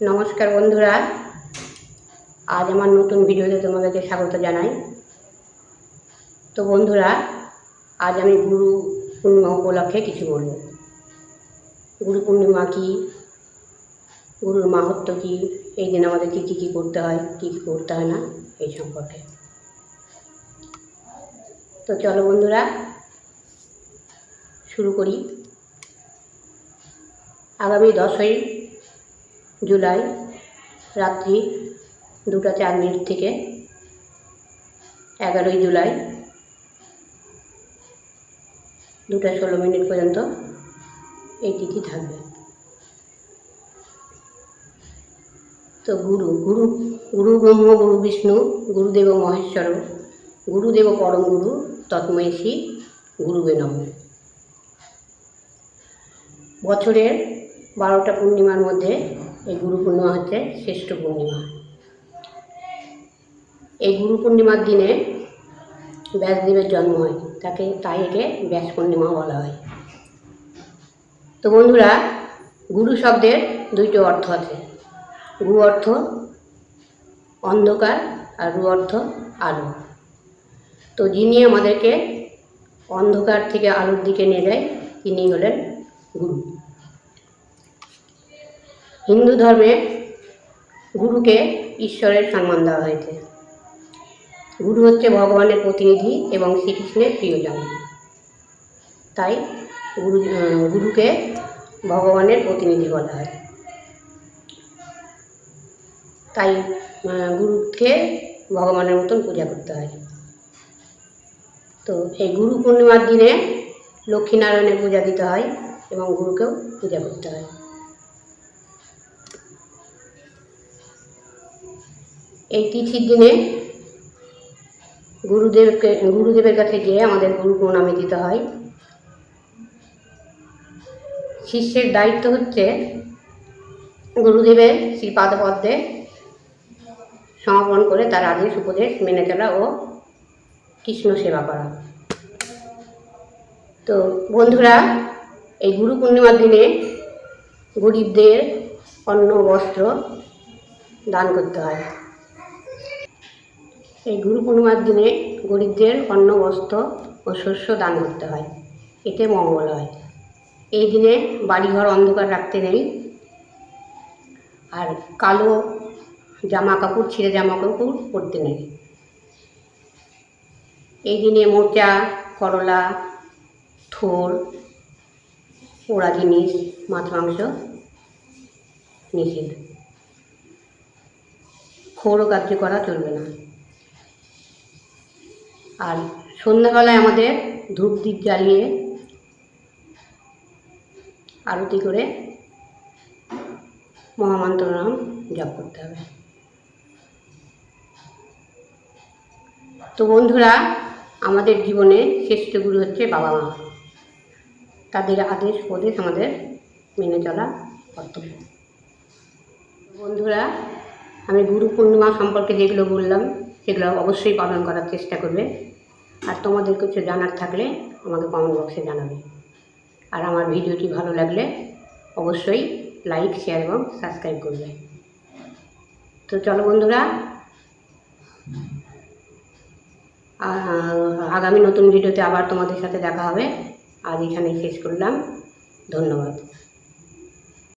নমস্কার বন্ধুরা। আজ আমার নতুন ভিডিওতে তোমাদেরকে স্বাগত জানাই। তো বন্ধুরা, আজ আমি গুরু পূর্ণিমা উপলক্ষে কিছু বলব। গুরু পূর্ণিমা কী? গুরুর মাহাত্ম কী? এই দিন আমাদের কী কী কী করতে হয়, কী কী করতে হয় না, এই সম্পর্কে। তো চলো বন্ধুরা, শুরু করি। আগামী দশই জুলাই রাত্রি দুটা চার মিনিট থেকে এগারোই জুলাই দুটা ষোলো মিনিট পর্যন্ত এই তিথি থাকবে। তো গুরু গুরু গুরু ব্রহ্ম, গুরু বিষ্ণু, গুরুদেব মহেশ্বর, গুরুদেব পরম গুরু তৎময়সী গুরুবে নম বছরের বারোটা পূর্ণিমার মধ্যে এই গুরু পূর্ণিমা হচ্ছে শ্রেষ্ঠ পূর্ণিমা। এই গুরু পূর্ণিমার দিনে ব্যাসদেবের জন্ম হয়। তাকে, তাই একে ব্যাস পূর্ণিমা বলা হয়। তো বন্ধুরা, গুরু শব্দের দুইটো অর্থ আছে। গু অর্থ অন্ধকার আর রু অর্থ আলো। তো যিনি আমাদেরকে অন্ধকার থেকে আলোর দিকে নিয়ে যায়, তিনি হলেন গুরু। হিন্দু ধর্মে গুরুকে ঈশ্বরের সম্মান দেওয়া হয়েছে। গুরু হচ্ছে ভগবানের প্রতিনিধি এবং শ্রীকৃষ্ণের প্রিয়জন। তাই গুরু গুরুকে ভগবানের প্রতিনিধি বলা হয়। তাই গুরুকে ভগবানের মতন পূজা করতে হয়। তো এই গুরু পূর্ণিমার দিনে লক্ষ্মীনারায়ণের পূজা দিতে হয় এবং গুরুকেও পূজা করতে হয়। এই তিথির দিনে গুরুদেবকে, গুরুদেবের কাছে গিয়ে আমাদের গুরু প্রণামী দিতে হয়। শিষ্যের দায়িত্ব হচ্ছে গুরুদেবের শ্রীপাদপদ্মে সমর্পণ করে তার আদেশ, উপদেশ মেনে চলা ও কৃষ্ণ সেবা করা। তো বন্ধুরা, এই গুরু পূর্ণিমার দিনে গরিবদের অন্ন বস্ত্র দান করতে হয়। এই গুরু পূর্ণিমার দিনে গরিবদের অন্ন বস্ত্র ও শস্য দান করতে হয়। এতে মঙ্গল হয়। এই দিনে বাড়িঘর অন্ধকার রাখতে নেই। আর কালো জামা কাপড় ছিঁড়ে জামা কাপড় পরতে নেই। এই দিনে মোচা করলা, থোর, পোড়া জিনিস, মাছ, মাংস নিষেধ খোরও কার্য করা চলবে না। আর সন্ধ্যাবেলায় আমাদের ধূপ দ্বীপ জ্বালিয়ে আরতি করে মহামন্ত্র নাম জপ করতে হবে। তো বন্ধুরা, আমাদের জীবনে শ্রেষ্ঠ গুরু হচ্ছে বাবা মা। তাদের আদেশ উপদেশ আমাদের মেনে চলা কর্তব্য। বন্ধুরা, আমি গুরু পূর্ণিমা সম্পর্কে যেগুলো বললাম সেগুলো অবশ্যই পালন করার চেষ্টা করবে। আর তোমাদের কিছু জানার থাকলে আমাকে কমেন্ট বক্সে জানাবে। আর আমার ভিডিওটি ভালো লাগলে অবশ্যই লাইক শেয়ার এবং সাবস্ক্রাইব করবে। তো চলো বন্ধুরা আগামী নতুন ভিডিওতে আবার তোমাদের সাথে দেখা হবে। আজ এখানেই শেষ করলাম। ধন্যবাদ।